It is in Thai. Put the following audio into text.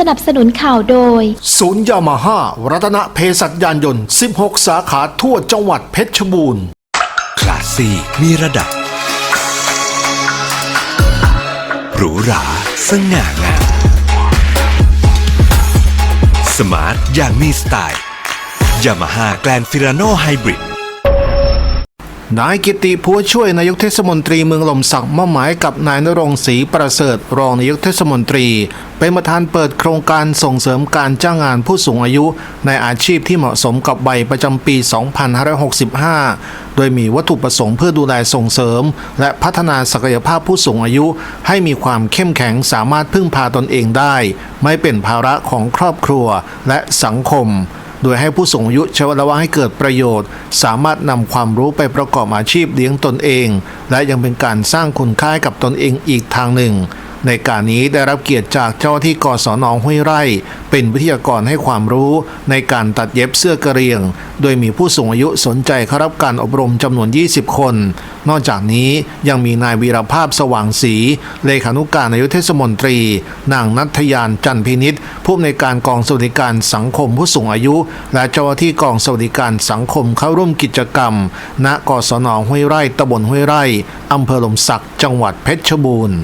สนับสนุนข่าวโดย ศูนย์ยามาฮ่ารัตนเพศัตยานยนต์ 16 สาขาทั่วจังหวัดเพชรบูรณ์ คลาสซี่มีระดับ หรูหราสง่างามสมาร์ทอย่างมีสไตล์ยามาฮ่าแกลนฟิราโนไฮบริด นายกิติพัวช่วยนายกเทศมนตรีเมืองหล่มสักมอบหมายกับนายนรงศรีประเสริฐรองนายกเทศมนตรี เป็นประธานเปิดโครงการส่งเสริมการจ้างงานผู้สูงอายุ ในอาชีพที่เหมาะสมกับใบประจำปี 2565 โดยมีวัตถุประสงค์เพื่อดูแลส่งเสริม และพัฒนาศักยภาพผู้สูงอายุ ให้มีความเข้มแข็งสามารถพึ่งพาตนเองได้ ไม่เป็นภาระของครอบครัวและสังคม โดยให้ผู้สูงอายุใช้เวลาว่างให้เกิดประโยชน์ สามารถนำความรู้ไปประกอบอาชีพเลี้ยงตนเอง และยังเป็นการสร้างคุณค่าให้กับตนเองอีกทางหนึ่ง ในการนี้ได้รับเกียรติจากเจ้าที่กศนองห้วยไร่ เป็นวิทยากรให้ความรู้ในการตัดเย็บเสื้อกระเรียง โดยมีผู้สูงอายุสนใจเข้ารับการอบรมจำนวน 20 คน นอกจากนี้ยังมีนายวีรภาพสว่างศรีเลขานุการนายกเทศมนตรี นางนัทยานจันพินิษผู้อำนวยการกองสวัสดิการสังคมผู้สูงอายุ และเจ้าที่กองสวัสดิการสังคมเข้าร่วมกิจกรรม ณกศนองห้วยไร่ตำบลห้วยไร่อำเภอหลมสักจังหวัดเพชรบูรณ์